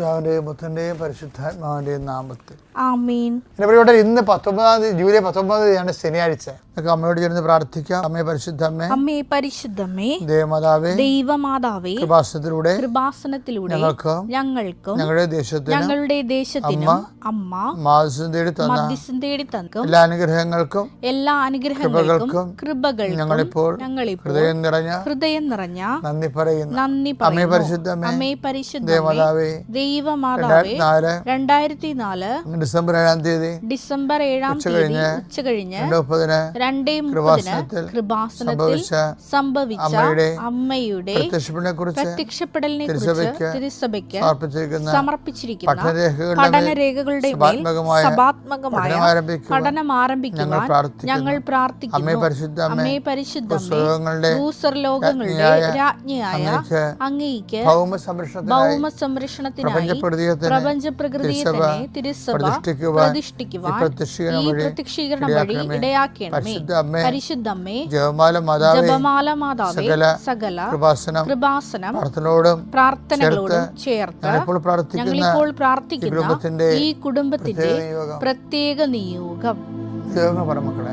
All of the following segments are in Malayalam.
പിതാവിന്റെയും പുത്രന്റെയും പരിശുദ്ധാത്മാവിന്റെയും നാമത്തിൽ. എന്റെ പ്രിയപ്പെട്ട ഇന്ന് പത്തൊമ്പതാം തീയതി ജൂലൈ പത്തൊമ്പതാം തീയതിയാണ് ശനിയാഴ്ച. നമുക്ക് അമ്മയോട് ചേർന്ന് പ്രാർത്ഥിക്കാം. അമ്മയെ പരിശുദ്ധ അമ്മേ അമ്മേ പരിശുദ്ധമേ ദേവമാതാവേ. ദൈവമാതാവേ. കൃപാസനത്തിലൂടെ കൃപാസനത്തിലൂടെ ഞങ്ങൾക്ക് ഞങ്ങൾക്കും ഞങ്ങളുടെ ദേശത്തിന് ഞങ്ങളുടെ ദേശത്തിനും അമ്മ മാസം തേടി തന്ന മാധ്യസം തേടി തന്നക്കും എല്ലാ അനുഗ്രഹങ്ങൾക്കും എല്ലാ അനുഗ്രഹങ്ങൾക്കും കൃപകൾ ഞങ്ങളിപ്പോൾ ഞങ്ങളിപ്പോൾ ഹൃദയം നിറഞ്ഞ ഹൃദയം നിറഞ്ഞ നന്ദി പറയുന്നു. നന്ദി അമ്മേ പരിശുദ്ധമ്മേ പരിശുദ്ധ അമ്മേ അമ്മേ പരിശുദ്ധ ദേവമാതാവേ ദൈവമാതാവേ രണ്ടായിരത്തി നാല് ഡിസംബർ ഏഴാം തീയതി ഡിസംബർ ഏഴാം തീയതി ഉച്ച കഴിഞ്ഞ് രണ്ട് മുപ്പതിന് കൃപാസനത്തിൽ സംഭവിച്ച അമ്മയുടെ പ്രത്യക്ഷപ്പെടലിനെ കുറിച്ച് തിരുസഭയ്ക്ക് സമർപ്പിച്ചിരിക്കുന്ന പഠനരേഖകളുടെ സഭാത്മകമായ പഠനം ആരംഭിക്കുവാൻ ഞങ്ങൾ പ്രാർത്ഥിക്കുന്നു. അമ്മേ പരിശുദ്ധ ഭൂസ്വർലോകങ്ങളുടെ രാജ്ഞിയായ അങ്ങേക്ക് ഭൗമ സംരക്ഷണത്തിന് പ്രപഞ്ച പ്രകൃതിയെ തന്നെ തിരുസഭ പ്രതിഷ്ഠിക്കുവാൻ പ്രതിഷ്ഠിക്കുവാൻ ഈ പ്രത്യക്ഷീകരണം വഴി ഇടയാക്കണമേ. പരിശുദ്ധമ്മേ ജപമാല മാതാവേ ജപമാല മാതാവേ സകല സകല കൃപാസനം കൃപാസനം പ്രാർത്ഥനയോടും പ്രാർത്ഥനകളോടും ചേർത്ത് ഞങ്ങളിപ്പോൾ പ്രാർത്ഥിക്കുന്ന ഈ കുടുംബത്തിന്റെ പ്രത്യേക നിയോഗം. നിയോഗം പറ മക്കളെ.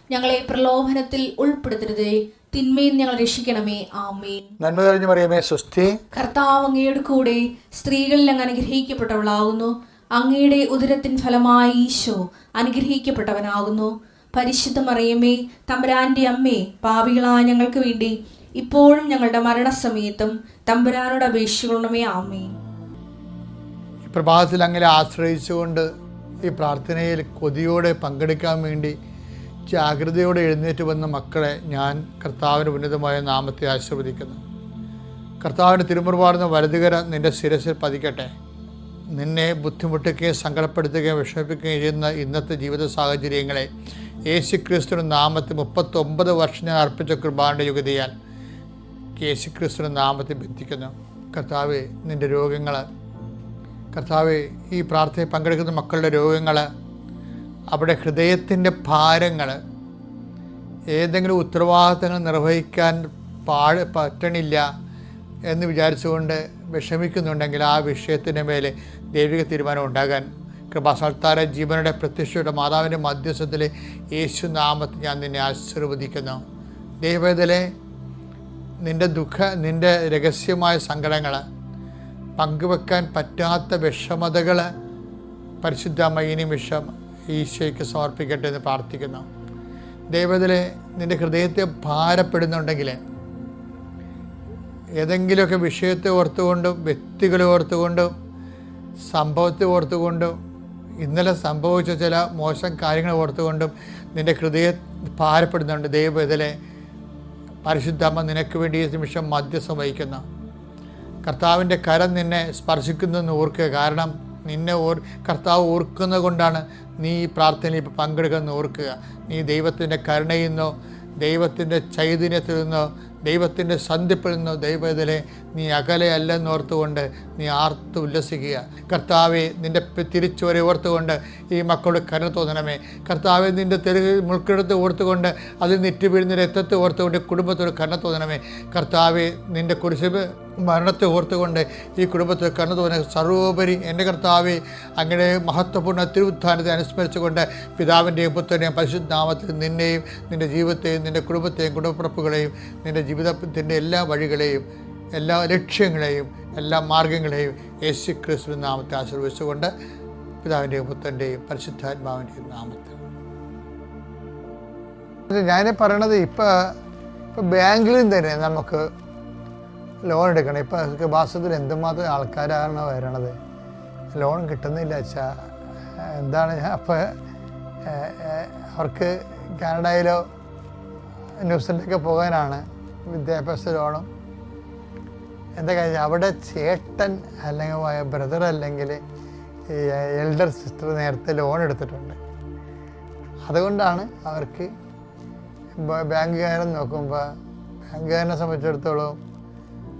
ഞങ്ങളെ പ്രലോഭനത്തിൽ ഉൾപ്പെടുത്തരുതേ. തിന്മയിൽ ഞങ്ങൾ രക്ഷിക്കണമേ. ആമേൻ. നന്മ തെളിഞ്ഞു പറയുമേ സ്വസ്തി. കർത്താവ് അങ്ങയുടെ കൂടെ സ്ത്രീകളിൽ അങ്ങ് അനുഗ്രഹിക്കപ്പെട്ടവളാകുന്നു. അങ്ങയുടെ ഉദരത്തിൻ ഫലമായി ഈശോ അനുഗ്രഹിക്കപ്പെട്ടവനാകുന്നു. പരിശുദ്ധ മറിയമേ തമ്പുരാന്റെ അമ്മേ പാപികളായ ഞങ്ങൾക്ക് വേണ്ടി ഇപ്പോഴും ഞങ്ങളുടെ മരണസമയത്തും തമ്പുരാനോട് അപേക്ഷിക്കണമേ. ആമേ ഈ പ്രഭാതത്തിൽ അങ്ങനെ ആശ്രയിച്ചുകൊണ്ട് ഈ പ്രാർത്ഥനയിൽ കൊതിയോടെ പങ്കെടുക്കാൻ വേണ്ടി ജാഗ്രതയോടെ എഴുന്നേറ്റ് വന്ന മക്കളെ ഞാൻ കർത്താവിന്റെ ഉന്നതമായ നാമത്തെ ആശീർവദിക്കുന്നു. കർത്താവിന്റെ തിരുമുറുപാടുന്ന വലതുകര നിന്റെ ശിരസിൽ പതിക്കട്ടെ. നിന്നെ ബുദ്ധിമുട്ടിക്കുകയും സങ്കടപ്പെടുത്തുകയും വിഷമിപ്പിക്കുകയും ചെയ്യുന്ന ഇന്നത്തെ ജീവിത സാഹചര്യങ്ങളെ യേശു ക്രിസ്തുവിന്റെ നാമത്തിൽ മുപ്പത്തൊമ്പത് വർഷം ഞാൻ അർപ്പിച്ച കുർബാനയുടെ യുഗതിയാൽ യേശു ക്രിസ്തുവിന്റെ നാമത്തിൽ ബന്ധിക്കുന്നു. കർത്താവ് നിന്റെ രോഗങ്ങൾ കർത്താവ് ഈ പ്രാർത്ഥനയിൽ പങ്കെടുക്കുന്ന മക്കളുടെ രോഗങ്ങൾ അവിടെ ഹൃദയത്തിന്റെ ഭാരങ്ങൾ ഏതെങ്കിലും ഉത്തരവാദിത്തങ്ങൾ നിർവഹിക്കാൻ പാട് പറ്റണില്ല എന്ന് വിചാരിച്ചുകൊണ്ട് വിഷമിക്കുന്നുണ്ടെങ്കിൽ ആ വിഷയത്തിന്റെ മേലെ ദൈവിക തീരുമാനം ഉണ്ടാകാൻ കൃപാസാൽത്താര ജീവനുടെ പ്രത്യക്ഷയുടെ മാതാവിന്റെ മധ്യസ്ഥത്തിൽ യേശു നാമത്തിൽ ഞാൻ നിന്നെ ആശീർവദിക്കുന്നു. ദൈവത്തിലെ നിന്റെ ദുഃഖ നിന്റെ രഹസ്യമായ സങ്കടങ്ങൾ പങ്കുവെക്കാൻ പറ്റാത്ത വിഷമതകൾ പരിശുദ്ധ മൈനി നിമിഷം ഈശോയ്ക്ക് സമർപ്പിക്കട്ടെ എന്ന് പ്രാർത്ഥിക്കുന്നു. ദൈവത്തിലെ നിന്റെ ഹൃദയത്തെ ഭാരപ്പെടുന്നുണ്ടെങ്കിൽ ഏതെങ്കിലുമൊക്കെ വിഷയത്തെ ഓർത്തുകൊണ്ടും വ്യക്തികളെ ഓർത്തുകൊണ്ടും സംഭവത്തെ ഓർത്തുകൊണ്ടും ഇന്നലെ സംഭവിച്ച ചില മോശം കാര്യങ്ങൾ ഓർത്തുകൊണ്ടും നിന്റെ ഹൃദയം ഭാരപ്പെടുന്നുണ്ട്. ദൈവം ഇതിലെ പരിശുദ്ധമ്മ നിനക്ക് വേണ്ടി ഈ നിമിഷം മധ്യസ്ഥം വഹിക്കുന്നു. കർത്താവിന്റെ കരം നിന്നെ സ്പർശിക്കുന്നു ഓർക്കുക. കാരണം നിന്നെ ഓർ കർത്താവ് ഓർക്കുന്നത് കൊണ്ടാണ് നീ ഈ പ്രാർത്ഥനയിൽ പങ്കെടുക്കുന്ന ഓർക്കുക. നീ ദൈവത്തിന്റെ കരുണയിൽ നിന്നോ ദൈവത്തിന്റെ ചൈതന്യത്തിൽ നിന്നോ ദൈവത്തിന്റെ സന്ധിപ്പിൽ നിന്നോ ദൈവത്തിലെ നീ അകലെ അല്ലെന്നോർത്തുകൊണ്ട് നീ ആർത്ത് ഉല്ലസിക്കുക. കർത്താവെ നിന്റെ തിരിച്ചുവരെ ഓർത്തുകൊണ്ട് ഈ മക്കളുടെ കരുണ തോന്നണമേ. കർത്താവെ നിന്റെ തെരു മുൾക്കെടുത്ത് ഓർത്തുകൊണ്ട് അതിൽ നെറ്റി വീഴുന്ന രക്തത്തെ ഓർത്തുകൊണ്ട് കുടുംബത്തോട് കരുണ തോന്നണമേ. കർത്താവെ നിന്റെ കുരിശ് മരണത്തെ ഓർത്തുകൊണ്ട് ഈ കുടുംബത്തിൽ കണ്ണു തോന്നുന്ന സർവോപരി എന്റെ കർത്താവെ അങ്ങനെ മഹത്വപൂർണ തിരുവുത്ഥാനത്തെ അനുസ്മരിച്ചുകൊണ്ട് പിതാവിന്റെയും പുത്രന്റെയും പരിശുദ്ധാമത്തിൽ നിന്നെയും നിന്റെ ജീവിതത്തെയും നിന്റെ കുടുംബത്തെയും കുടുംബപ്പുറപ്പുകളെയും നിന്റെ ജീവിതത്തിന്റെ എല്ലാ വഴികളെയും എല്ലാ ലക്ഷ്യങ്ങളെയും എല്ലാ മാർഗങ്ങളെയും യേശു ക്രിസ്തു നാമത്തെ ആശീർവദിച്ചുകൊണ്ട് പിതാവിന്റെയും പുത്രന്റെയും പരിശുദ്ധാത്മാവിന്റെയും നാമത്തിൽ. ഞാൻ പറയണത് ഇപ്പം ഇപ്പം ബാങ്കിലും തന്നെ നമുക്ക് ലോൺ എടുക്കണം. ഇപ്പം മാസത്തിൽ എന്തുമാത്രം ആൾക്കാരാണ് വരണത്? ലോൺ കിട്ടുന്നില്ല വെച്ചാൽ എന്താണ് അപ്പോൾ അവർക്ക് കാനഡയിലോ ന്യൂസിലൻഡൊക്കെ പോകാനാണ് വിദ്യാഭ്യാസ ലോണും. എന്താ കാര്യം? അവിടെ ചേട്ടൻ അല്ലെങ്കിൽ ബ്രദർ അല്ലെങ്കിൽ എൽഡർ സിസ്റ്റർ നേരത്തെ ലോൺ എടുത്തിട്ടുണ്ട്. അതുകൊണ്ടാണ് അവർക്ക് ബാങ്കുകാരൻ നോക്കുമ്പോൾ ബാങ്കുകാരനെ സംബന്ധിച്ചിടത്തോളം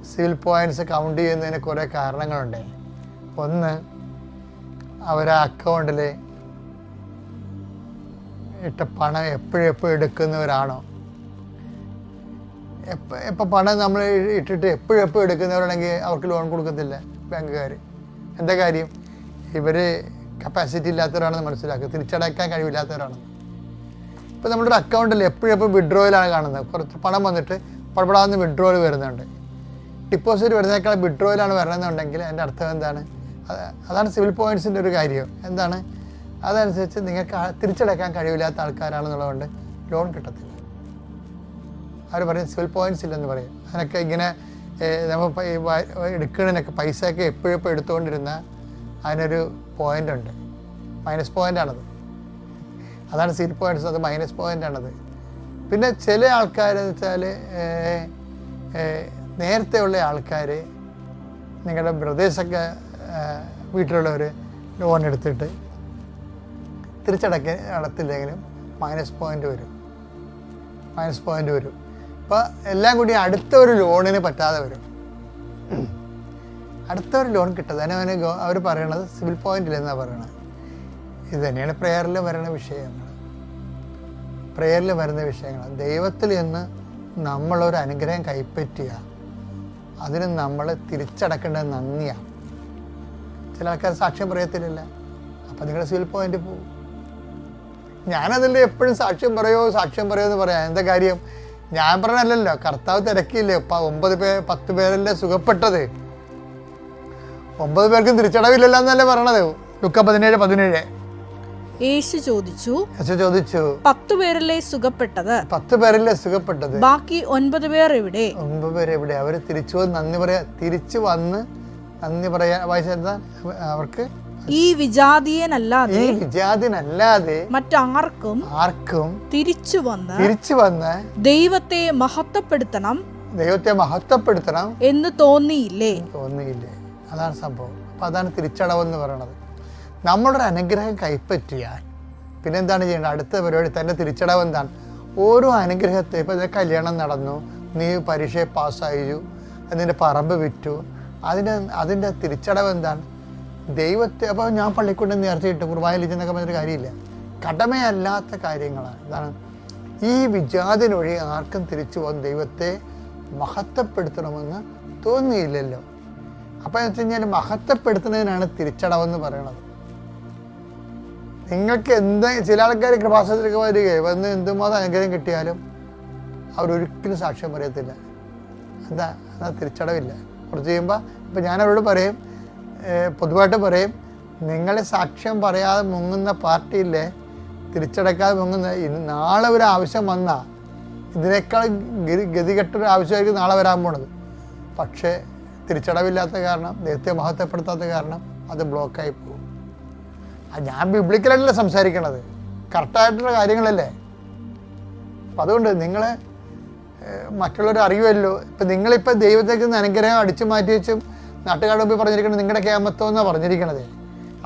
സിവിൽ പോയിന്റ്സ് കൗണ്ട് ചെയ്യുന്നതിന് കുറേ കാരണങ്ങളുണ്ട്. ഒന്ന് അവരെ അക്കൗണ്ടിൽ ഇട്ട പണം എപ്പോഴും എപ്പോഴും എടുക്കുന്നവരാണോ? എപ്പോൾ എപ്പോൾ പണം നമ്മൾ ഇട്ടിട്ട് എപ്പോഴും എപ്പോഴും എടുക്കുന്നവരാണെങ്കിൽ അവർക്ക് ലോൺ കൊടുക്കത്തില്ല ബാങ്കുകാർ എന്താ കാര്യം? ഇവർ കപ്പാസിറ്റി ഇല്ലാത്തവരാണെന്ന് മനസ്സിലാക്കുക. തിരിച്ചടയ്ക്കാൻ കഴിവില്ലാത്തവരാണ്. ഇപ്പോൾ നമ്മുടെ അക്കൗണ്ടിൽ എപ്പോഴും എപ്പോഴും വിഡ്രോയിലാണ് കാണുന്നത്. കുറച്ച് പണം വന്നിട്ട് പടപടാന്ന് വിഡ്രോയിൽ വരുന്നുണ്ട്. ഡിപ്പോസിറ്റ് വരുന്നേക്കാൾ വിഡ്രോയിലാണ് വരണമെന്നുണ്ടെങ്കിൽ എന്റെ അർത്ഥം എന്താണ്? അതാണ് സിവിൽ പോയിന്റ്സിന്റെ ഒരു കാര്യം. എന്താണ്? അതനുസരിച്ച് നിങ്ങൾക്ക് തിരിച്ചടക്കാൻ കഴിവില്ലാത്ത ആൾക്കാരാണെന്നുള്ളതുകൊണ്ട് ലോൺ കിട്ടത്തില്ല. അവർ പറയും സിവിൽ പോയിന്റ്സ് ഇല്ലെന്ന് പറയും. അതിനൊക്കെ ഇങ്ങനെ നമ്മൾ എടുക്കണതിനൊക്കെ പൈസയൊക്കെ എപ്പോഴും എടുത്തുകൊണ്ടിരുന്ന അതിനൊരു പോയിന്റ് ഉണ്ട്. മൈനസ് പോയിന്റാണത് അതാണ് സിവിൽ പോയിന്റ്സ് അത് മൈനസ് പോയിന്റാണത് പിന്നെ ചില ആൾക്കാരെന്ന് വെച്ചാൽ നേരത്തെ ഉള്ള ആൾക്കാർ നിങ്ങളുടെ ബ്രദേഴ്സൊക്കെ വീട്ടിലുള്ളവർ ലോൺ എടുത്തിട്ട് തിരിച്ചടക്ക അടത്തില്ലെങ്കിലും മൈനസ് പോയിന്റ് വരും. മൈനസ് പോയിന്റ് വരും. അപ്പോൾ എല്ലാം കൂടി അടുത്ത ഒരു ലോണിന് പറ്റാതെ വരും. അടുത്ത ഒരു ലോൺ കിട്ടാതെ അതിന് അവന് അവർ പറയണത് സിവിൽ പോയിന്റിലെന്നാണ് പറയണത് ഇത് തന്നെയാണ് പ്രെയറിൽ വരുന്ന വിഷയങ്ങൾ പ്രെയറിൽ വരുന്ന വിഷയങ്ങൾ ദൈവത്തിൽ നിന്ന് നമ്മളൊരു അനുഗ്രഹം കൈപ്പറ്റുക അതിന് നമ്മൾ തിരിച്ചടക്കേണ്ടത് നന്ദിയാണ്. ചില ആൾക്കാർ സാക്ഷ്യം പറയത്തില്ല അപ്പം നിങ്ങളുടെ സിവിൽ പോയിന്റ് പോകും ഞാനതിൽ എപ്പോഴും സാക്ഷ്യം പറയോ സാക്ഷ്യം പറയോ എന്ന് പറയാം. എന്താ കാര്യം? ഞാൻ പറഞ്ഞല്ലോ കർത്താവ് തിരക്കിയില്ലേ? പ- ഒമ്പത് പേ പത്ത് പേരല്ലേ സുഖപ്പെട്ടത്? ഒമ്പത് പേർക്കും തിരിച്ചടവില്ലല്ലോ എന്നല്ലേ പറയണത്? ലുക്ക പതിനേഴ് പതിനേഴ്. യേശു ചോദിച്ചു യേശു ചോദിച്ചു പത്തു പേരല്ലേ സുഖപ്പെട്ടത്? പത്ത് പേരല്ലേ സുഖപ്പെട്ടത്. ബാക്കി ഒൻപത് പേർ എവിടെ ഒൻപത് പേര് എവിടെ അവർ തിരിച്ചു വന്ന് നന്ദി പറയാ തിരിച്ചു വന്ന് നന്ദി പറയാ അവർക്ക് ഈ വിജാതീയനല്ലാതെ ഈ വിജാതീയനല്ലാതെ മറ്റാർക്കും ആർക്കും തിരിച്ചു വന്ന് തിരിച്ചു വന്ന് ദൈവത്തെ മഹത്വപ്പെടുത്തണം ദൈവത്തെ മഹത്വപ്പെടുത്തണം എന്ന് തോന്നിയില്ലേ? തോന്നിയില്ലേ? അതാണ് സംഭവം. അപ്പൊ അതാണ് തിരിച്ചടവെന്ന് പറയണത്. നമ്മളൊരു അനുഗ്രഹം കൈപ്പറ്റിയാൽ പിന്നെന്താണ് ചെയ്യേണ്ടത്? അടുത്ത പരിപാടി തന്നെ തിരിച്ചടവ് എന്താണ്? ഓരോ അനുഗ്രഹത്തെ ഇപ്പോൾ ഇത് കല്യാണം നടന്നു നീ പരീക്ഷയെ പാസ്സായി അതിന്റെ പറമ്പ് വിറ്റു അതിന്റെ അതിന്റെ തിരിച്ചടവ് എന്താണ്? ദൈവത്തെ അപ്പോൾ ഞാൻ പള്ളിക്കൊണ്ട് നേർച്ചയിട്ട് കുർബാനയിൽ ചെന്നൊക്കെ പറഞ്ഞൊരു കാര്യമില്ല. കടമയല്ലാത്ത കാര്യങ്ങളാണ്. എന്താണ് ഈ വിജാതിനൊഴി ആർക്കും തിരിച്ചു പോകാൻ ദൈവത്തെ മഹത്വപ്പെടുത്തണമെന്ന് തോന്നിയില്ലല്ലോ. അപ്പോൾ എന്ന് വെച്ച് കഴിഞ്ഞാൽ മഹത്വപ്പെടുത്തുന്നതിനാണ് തിരിച്ചടവെന്ന് പറയണത്. നിങ്ങൾക്ക് എന്ത് ചില ആൾക്കാർ കൃപാസനത്തിലേക്ക് വരികയും വന്ന് എന്തുമാത്രം അനുഗ്രഹം കിട്ടിയാലും അവരൊരിക്കലും സാക്ഷ്യം പറയത്തില്ല. എന്താ എന്നാൽ തിരിച്ചടവില്ല. കുറച്ച് കഴിയുമ്പോൾ ഇപ്പം അവരോട് പറയും പൊതുവായിട്ട് പറയും നിങ്ങൾ സാക്ഷ്യം പറയാതെ മുങ്ങുന്ന പാർട്ടിയില്ലേ തിരിച്ചടക്കാതെ മുങ്ങുന്ന നാളെ ഒരു ആവശ്യം വന്നാൽ ഇതിനേക്കാൾ ഗതികെട്ട ഗതികെട്ടൊരു ആവശ്യമായിരിക്കും നാളെ വരാൻ പോണത്. പക്ഷേ തിരിച്ചടവില്ലാത്ത കാരണം ദൈവത്തെ മഹത്വപ്പെടുത്താത്ത കാരണം അത് ബ്ലോക്കായി പോകും. ഞാൻ ബിബ്ലിക്കലായിട്ടല്ല സംസാരിക്കണത്. കറക്റ്റായിട്ടുള്ള കാര്യങ്ങളല്ലേ? അപ്പം അതുകൊണ്ട് നിങ്ങൾ മറ്റുള്ളവർ അറിയുമല്ലോ ഇപ്പം നിങ്ങളിപ്പോൾ ദൈവത്തേക്ക് നിന്ന് അനുഗ്രഹം അടിച്ചു മാറ്റി വെച്ചും നാട്ടുകാരുടെ മുമ്പിൽ പറഞ്ഞിരിക്കുന്നത് നിങ്ങളുടെ ക്യാമത്തോ എന്നാണ് പറഞ്ഞിരിക്കണത്.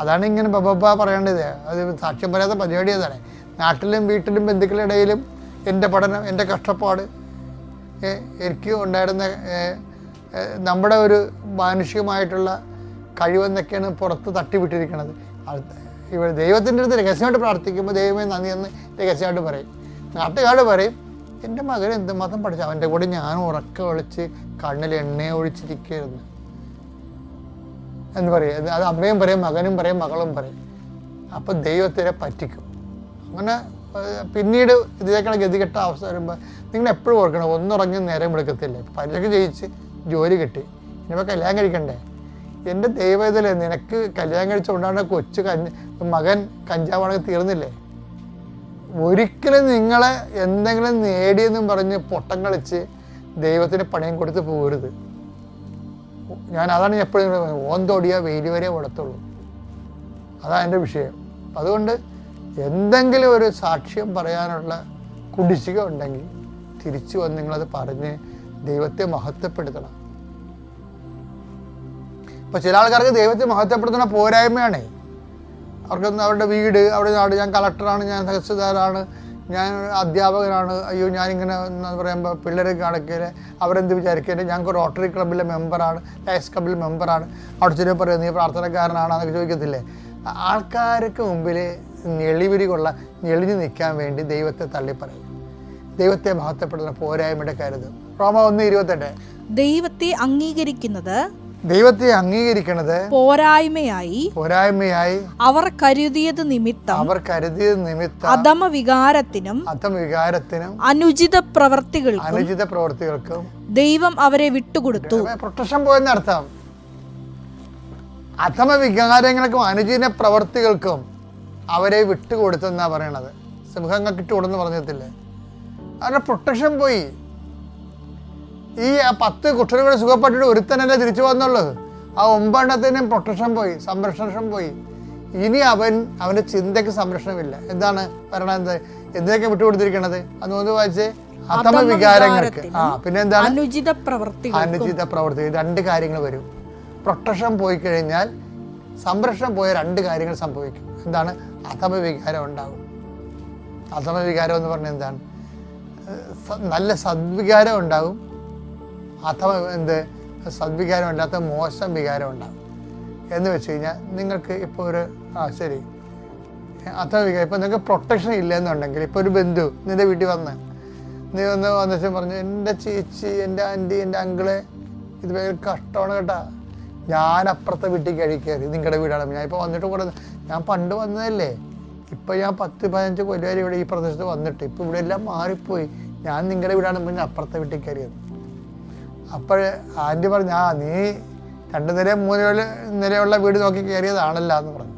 അതാണ് ഇങ്ങനെ ബബബ പറയേണ്ടത്. അത് സാക്ഷ്യം പറയാത്ത പരിപാടി അതാണ്. നാട്ടിലും വീട്ടിലും ബന്ധുക്കളുടെ ഇടയിലും എന്റെ പഠനം എന്റെ കഷ്ടപ്പാട് എനിക്ക് ഉണ്ടായിരുന്ന നമ്മുടെ ഒരു മാനുഷികമായിട്ടുള്ള കഴിവെന്നൊക്കെയാണ് പുറത്ത് തട്ടിവിട്ടിരിക്കുന്നത് ഇവർ ദൈവത്തിന്റെ അടുത്ത് രഹസ്യമായിട്ട് പ്രാർത്ഥിക്കുമ്പോൾ ദൈവമേ നന്ദി എന്ന് രഹസ്യമായിട്ട് പറയും. നാട്ടുകാർ പറയും എന്റെ മകൻ എന്ത് മതം പഠിച്ചു? അവന്റെ കൂടെ ഞാൻ ഉറക്ക ഒളിച്ച് കണ്ണിൽ എണ്ണ ഒഴിച്ചിരിക്കുകയായിരുന്നു. എന്ന് പറയും. അത് അമ്മയും പറയും മകനും പറയും മകളും പറയും. അപ്പം ദൈവത്തിനെ പറ്റിക്കും. അങ്ങനെ പിന്നീട് ഇതിനേക്കാൾ ഗതികെട്ട അവസ്ഥ വരുമ്പോൾ നിങ്ങൾ എപ്പോഴും ഓർക്കണം ഒന്നുറങ്ങി നേരം എടുക്കത്തില്ല പരീക്ഷ ജയിച്ച് ജോലി കിട്ടി. ഇനിയിപ്പോൾ കല്യാണം കഴിക്കണ്ടേ? എന്റെ ദൈവതല്ലേ നിനക്ക് കല്യാണം കഴിച്ചുകൊണ്ടാണ് കൊച്ചു കഞ്ഞ മകൻ കഞ്ചാവാണെങ്കിൽ തീർന്നില്ലേ? ഒരിക്കലും നിങ്ങളെ എന്തെങ്കിലും നേടിയെന്നും പറഞ്ഞ് പൊട്ടം കളിച്ച് ദൈവത്തിന് പണയം കൊടുത്ത് പോരുത്. ഞാൻ അതാണ് എപ്പോഴും ഓന്തോടിയാ വെയിൽ വരെ ഓടത്തുള്ളൂ. അതാണ് എന്റെ വിഷയം. അതുകൊണ്ട് എന്തെങ്കിലും ഒരു സാക്ഷ്യം പറയാനുള്ള കുടിശ്ശിക ഉണ്ടെങ്കിൽ തിരിച്ചു വന്ന് നിങ്ങളത് പറഞ്ഞ് ദൈവത്തെ മഹത്വപ്പെടുത്തണം. ഇപ്പം ചില ആൾക്കാർക്ക് ദൈവത്തെ മഹത്വപ്പെടുത്തുന്ന പോരായ്മയാണ്. അവർക്കൊന്ന് അവരുടെ വീട് അവിടെ നാട് ഞാൻ കളക്ടറാണ് ഞാൻ തഹസിൽദാരാണ് ഞാൻ അധ്യാപകനാണ്. അയ്യോ ഞാനിങ്ങനെ എന്ന് പറയുമ്പോൾ പിള്ളേരെ കാണിക്കൽ അവരെന്ത് വിചാരിക്കൽ ഞങ്ങൾക്ക് റോട്ടറി ക്ലബ്ബിലെ മെമ്പറാണ് ലയസ് ക്ലബ്ബിലെ മെമ്പറാണ് അവിടെ ചെറിയ പറയും നീ പ്രാർത്ഥനക്കാരനാണ് എന്നൊക്കെ ചോദിക്കത്തില്ലേ ആൾക്കാർക്ക് മുമ്പിൽ ഞെളിവിരി കൊള്ള ഞെളിഞ്ഞു നിൽക്കാൻ വേണ്ടി ദൈവത്തെ തള്ളിപ്പറയും ദൈവത്തെ മഹത്വപ്പെടുന്ന പോരായ്മയുടെ കരുത് റോമ ഒന്ന് ഇരുപത്തെട്ട്. ദൈവത്തെ അംഗീകരിക്കുന്നത് ദൈവത്തെ അംഗീകരിക്കണത് പോരായ്മയായി പോരായ്മയായി അവർ കരുതിയത് നിമിത്തം അവർ കരുതിയത് നിമിത്തം അധമ വികാരത്തിനും അധമ വികാരത്തിനും അനുചിത പ്രവർത്തികൾക്കും അനുചിത പ്രവർത്തികൾക്കും ദൈവം അവരെ വിട്ടുകൊടുത്തു. പ്രൊട്ടക്ഷൻ പോയെന്ന് അർത്ഥം. അധമ വികാരങ്ങൾക്കും അനുചിത പ്രവർത്തികൾക്കും അവരെ വിട്ടുകൊടുത്തെന്നാ പറയണത്. സിംഹങ്ങൾക്ക് ഇട്ടുകൊടുന്ന് പറഞ്ഞിട്ടില്ലേ? അവരുടെ പ്രൊട്ടക്ഷൻ പോയി. ഈ ആ പത്ത് കുട്ടനുകളെ സുഖപ്പെട്ടിട്ട് ഒരുത്തനല്ലേ തിരിച്ചു വന്നുള്ളത്? ആ ഒമ്പെണ്ണത്തിനും പ്രൊട്ടക്ഷൻ പോയി സംരക്ഷണം പോയി. ഇനി അവൻ അവന്റെ ചിന്തയ്ക്ക് സംരക്ഷണമില്ല. എന്താണ് പറയണത് എന്തൊക്കെ വിട്ടുകൊടുത്തിരിക്കണത്? അതൊന്ന് വായിച്ചേ. അഥമ വികാരങ്ങൾക്ക് ആ പിന്നെ എന്താണ്? അനുചിത പ്രവൃത്തി അനുചിത പ്രവർത്തി രണ്ട് കാര്യങ്ങൾ വരും. പ്രൊട്ടക്ഷൻ പോയി കഴിഞ്ഞാൽ സംരക്ഷണം പോയ രണ്ട് കാര്യങ്ങൾ സംഭവിക്കും. എന്താണ്? അഥമ വികാരം ഉണ്ടാകും. അഥമ വികാരം എന്ന് പറഞ്ഞാൽ എന്താണ്? നല്ല സദ്വികാരം ഉണ്ടാകും. അഥവാ എന്ത് സദ്വികാരമല്ലാത്ത മോശം വികാരം ഉണ്ടാകും എന്ന് വെച്ച് കഴിഞ്ഞാൽ നിങ്ങൾക്ക് ഇപ്പോൾ ഒരു ആ ശരി. അഥവാ വികാരം ഇപ്പോൾ നിങ്ങൾക്ക് പ്രൊട്ടക്ഷൻ ഇല്ലെന്നുണ്ടെങ്കിൽ ഇപ്പോൾ ഒരു ബന്ധു നിന്റെ വീട്ടിൽ വന്ന് നീ വന്ന് വന്നിട്ട് പറഞ്ഞു എന്റെ ചേച്ചി എന്റെ ആന്റി എന്റെ അങ്കിൾ ഇത് ഭയങ്കര കഷ്ടമാണ് കേട്ടാ. ഞാൻ അപ്പുറത്തെ വീട്ടിൽ കഴിക്കറി നിങ്ങളുടെ വീടാണ്. ഞാൻ ഇപ്പോൾ വന്നിട്ട് കൂടെ ഞാൻ പണ്ട് വന്നതല്ലേ. ഇപ്പോൾ ഞാൻ പത്ത് പതിനഞ്ച് കൊല്ലം ഇവിടെ ഈ പ്രദേശത്ത് വന്നിട്ട് ഇപ്പോൾ ഇവിടെ എല്ലാം മാറിപ്പോയി. ഞാൻ നിങ്ങളുടെ വീടാണ് പറഞ്ഞ് അപ്പുറത്തെ വീട്ടിൽ കയറിയത്. അപ്പോൾ ആന്റി പറഞ്ഞു ആ നീ രണ്ട് നില മൂന്ന് നില നിലയുള്ള വീട് നോക്കി കയറിയതാണല്ലോ എന്ന് പറഞ്ഞു.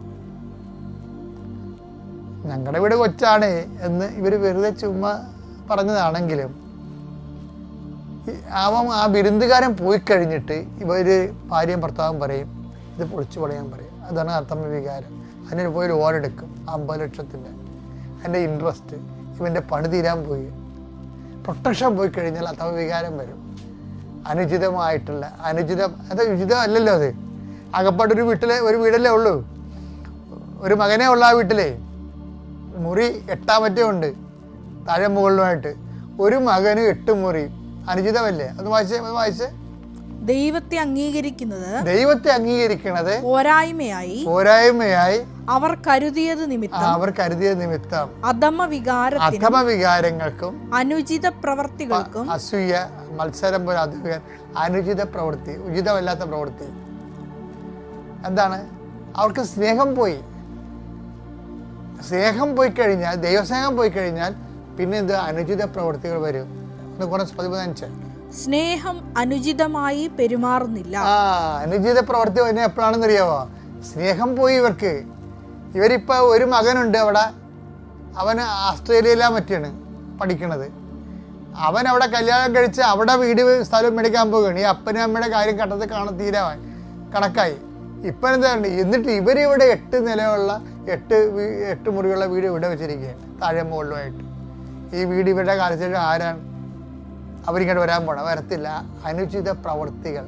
ഞങ്ങളുടെ വീട് കൊച്ചാണ് എന്ന് ഇവർ വെറുതെ ചുമ്മാ പറഞ്ഞതാണെങ്കിലും അവൻ ആ വിരുന്നുകാരൻ പോയി കഴിഞ്ഞിട്ട് ഇവർ ഭാര്യയും ഭർത്താവും പറയും ഇത് പൊളിച്ചു പണിയാൻ പറയും. അതാണ് അർത്ഥമ വികാരം. അതിന് പോയി ലോൺ എടുക്കും അമ്പത് ലക്ഷത്തിന്റെ അതിന്റെ ഇൻട്രസ്റ്റ് ഇവന്റെ പണി തീരാൻ പോയി. പ്രൊട്ടക്ഷൻ പോയി കഴിഞ്ഞാൽ അർത്ഥമ വികാരം വരും. അനുചിതമായിട്ടുള്ള അനുചിതം അത് ഉചിതമല്ലല്ലോ അത്. അകപ്പാട്ടൊരു വീട്ടിലെ ഒരു വീടല്ലേ ഉള്ളൂ. ഒരു മകനേ ഉള്ളൂ ആ വീട്ടിലെ. മുറി എട്ടാമറ്റേ ഉണ്ട് താഴെ മുകളിലുമായിട്ട്. ഒരു മകന് എട്ട് മുറി. അനുചിതമല്ലേ? അത് വായിച്ചേ അത് വായിച്ചേ. ദൈവത്തെ അംഗീകരിക്കുന്നത് ദൈവത്തെ അംഗീകരിക്കുന്നത് പോരായ്മയായി പോരായ്മയായി അവർ കരുതിയത് നിമിത്തം അവർ കരുതിയ നിമിത്തം. അധമ വികാര അധമ വികാരങ്ങൾക്കും അനുചിത പ്രവർത്തികൾക്കും അസൂയ മത്സരം പോലെ അധികം അനുചിത പ്രവൃത്തി ഉചിതമല്ലാത്ത പ്രവൃത്തി. എന്താണ്? അവർക്ക് സ്നേഹം പോയി. സ്നേഹം പോയി കഴിഞ്ഞാൽ ദൈവസ്നേഹം പോയി കഴിഞ്ഞാൽ പിന്നെ ഇത് അനുചിത പ്രവൃത്തികൾ വരും. ഒന്ന് കുറച്ച് പതിപതിനഞ്ച് സ്നേഹം അനുചിതമായി പെരുമാറുന്നില്ല. ആ അനുചിത പ്രവർത്തി തന്നെ എപ്പോഴാണെന്ന് അറിയാവോ സ്നേഹം പോയി ഇവർക്ക്. ഇവരിപ്പോൾ ഒരു മകനുണ്ട് അവിടെ. അവൻ ആസ്ട്രേലിയയിലാ മറ്റാണ് പഠിക്കണത്. അവൻ അവിടെ കല്യാണം കഴിച്ച് അവിടെ വീട് സ്ഥലം മേടിക്കാൻ പോവുകയാണ്. ഈ അപ്പനും അമ്മയുടെ കാര്യം കണ്ടത് കാണാൻ തീരാ കണക്കായി. ഇപ്പം എന്താണ് എന്നിട്ട് ഇവർ ഇവിടെ എട്ട് നിലയുള്ള എട്ട് എട്ട് മുറിയുള്ള വീട് ഇവിടെ വെച്ചിരിക്കുകയാണ്. താഴെ മുകളിലുമായിട്ട്. ഈ വീട് ഇവരുടെ കാലത്തേക്ക് ആരാണ്? അവരിങ്ങോട്ട് വരാൻ പോണം വരത്തില്ല. അനുചിത പ്രവൃത്തികൾ.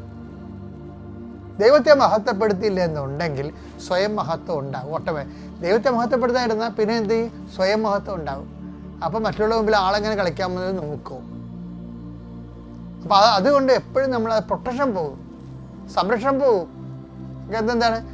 ദൈവത്തെ മഹത്വപ്പെടുത്തിയില്ല എന്നുണ്ടെങ്കിൽ സ്വയം മഹത്വം ഉണ്ടാകും ഓട്ടമേ ദൈവത്തെ മഹത്വപ്പെടുത്താതിരുന്നാൽ പിന്നെ എന്ത് ചെയ്യും? സ്വയം മഹത്വം ഉണ്ടാകും അപ്പോൾ മറ്റുള്ള മുമ്പിൽ ആളെങ്ങനെ കളിക്കാമെന്ന് നോക്കും. അപ്പം അത് അതുകൊണ്ട് എപ്പോഴും നമ്മൾ പ്രൊട്ടക്ഷൻ പോകും. സംരക്ഷണം പോകും. എന്താണ്?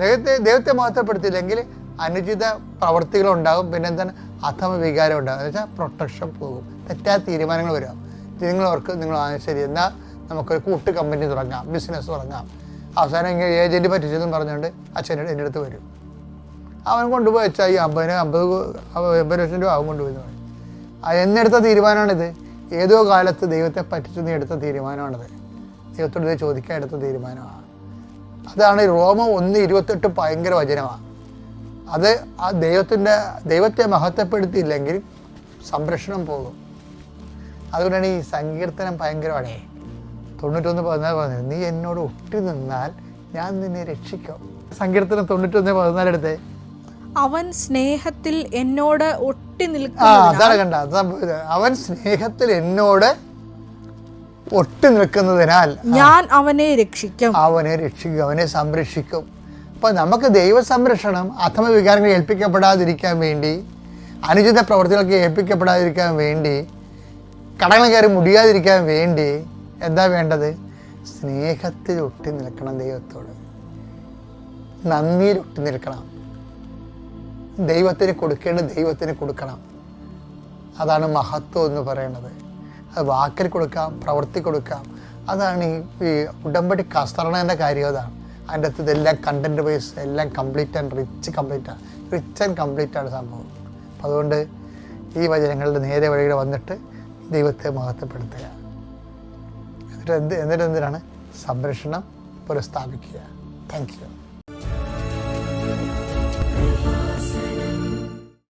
ദൈവത്തെ ദൈവത്തെ മഹത്വപ്പെടുത്തിയില്ലെങ്കിൽ അനുചിത പ്രവർത്തികളുണ്ടാകും പിന്നെന്താണ് അധമ വികാരം ഉണ്ടാകും എന്ന് വെച്ചാൽ പ്രൊട്ടക്ഷൻ പോകും. തെറ്റായ തീരുമാനങ്ങൾ വരാം നിങ്ങൾ ഓർക്ക് നിങ്ങൾ ശരി എന്നാൽ നമുക്കൊരു കൂട്ട് കമ്പനി തുടങ്ങാം ബിസിനസ് തുടങ്ങാം. അവസാനം ഇങ്ങനെ ഏജന്റ് പറ്റിച്ചതെന്ന് പറഞ്ഞുകൊണ്ട് അച്ഛൻ എന്റെ അടുത്ത് വരും. അവൻ കൊണ്ടുപോയി വെച്ചാൽ ഈ അമ്പതിന് അമ്പത് എൺപത് ലക്ഷം രൂപ അവൻ കൊണ്ടുപോയി എന്ന് പറഞ്ഞു എന്നെടുത്ത തീരുമാനമാണിത്. ഏതോ കാലത്ത് ദൈവത്തെ പറ്റിച്ചു നീ എടുത്ത തീരുമാനമാണിത്. ദൈവത്തോട് ഇത് ചോദിക്കാൻ എടുത്ത തീരുമാനമാണ്. അതാണ് റോമം ഒന്ന് ഇരുപത്തെട്ട് ഭയങ്കര വചനമാണ്. അത് ആ ദൈവത്തിന്റെ ദൈവത്തെ മഹത്വപ്പെടുത്തിയില്ലെങ്കിൽ സംരക്ഷണം പോകും. അതുകൊണ്ടാണ് ഈ സങ്കീർത്തനം ഭയങ്കരമാണേ. തൊണ്ണൂറ്റൊന്ന് പതിനാല് പറഞ്ഞത് നീ എന്നോട് ഒട്ടി നിന്നാൽ ഞാൻ നിന്നെ രക്ഷിക്കും. സങ്കീർത്തനം തൊണ്ണൂറ്റൊന്ന് പതിനാല് എടുത്ത്. അവൻ സ്നേഹത്തിൽ എന്നോട് ഒട്ടി ആ അതാണ് കണ്ട. അവൻ സ്നേഹത്തിൽ എന്നോട് ഒട്ടി നിൽക്കുന്നതിനാൽ ഞാൻ അവനെ രക്ഷിക്കും. അവനെ രക്ഷിക്കും അവനെ സംരക്ഷിക്കും. അപ്പോൾ നമുക്ക് ദൈവ സംരക്ഷണം അഥമ വികാരങ്ങൾ ഏൽപ്പിക്കപ്പെടാതിരിക്കാൻ വേണ്ടി അനുചിത പ്രവർത്തികൾക്ക് ഏൽപ്പിക്കപ്പെടാതിരിക്കാൻ വേണ്ടി കടങ്ങൾ കയറി മുടിയാതിരിക്കാൻ വേണ്ടി എന്താ വേണ്ടത്? സ്നേഹത്തിൽ ഒട്ടി നിൽക്കണം ദൈവത്തോട്. നന്ദിയിൽ ഒട്ടി നിൽക്കണം. ദൈവത്തിന് കൊടുക്കേണ്ടത് ദൈവത്തിന് കൊടുക്കണം. അതാണ് മഹത്വം എന്ന് പറയുന്നത്. അത് വാക്കിൽ കൊടുക്കാം പ്രവൃത്തി കൊടുക്കാം. അതാണ് ഈ ഉടമ്പടി കസ്തറണേന്റെ കാര്യം അതാണ്. അതിന്റെ അകത്ത് ഇതെല്ലാം കണ്ടന്റ് വൈസ് എല്ലാം കംപ്ലീറ്റ് ആൻഡ് റിച്ച് കംപ്ലീറ്റ് ആണ്. റിച്ച് ആൻഡ് കംപ്ലീറ്റ് ആണ് സംഭവം. അതുകൊണ്ട് ഈ വചനങ്ങളുടെ നേരെ വഴിയിൽ വന്നിട്ട് ദൈവത്തെ മഹത്വപ്പെടുത്തുക. എന്നിട്ട് എന്ത് എന്നിട്ട് എന്തിനാണ്? സംരക്ഷണം പുനഃസ്ഥാപിക്കുക. Thank you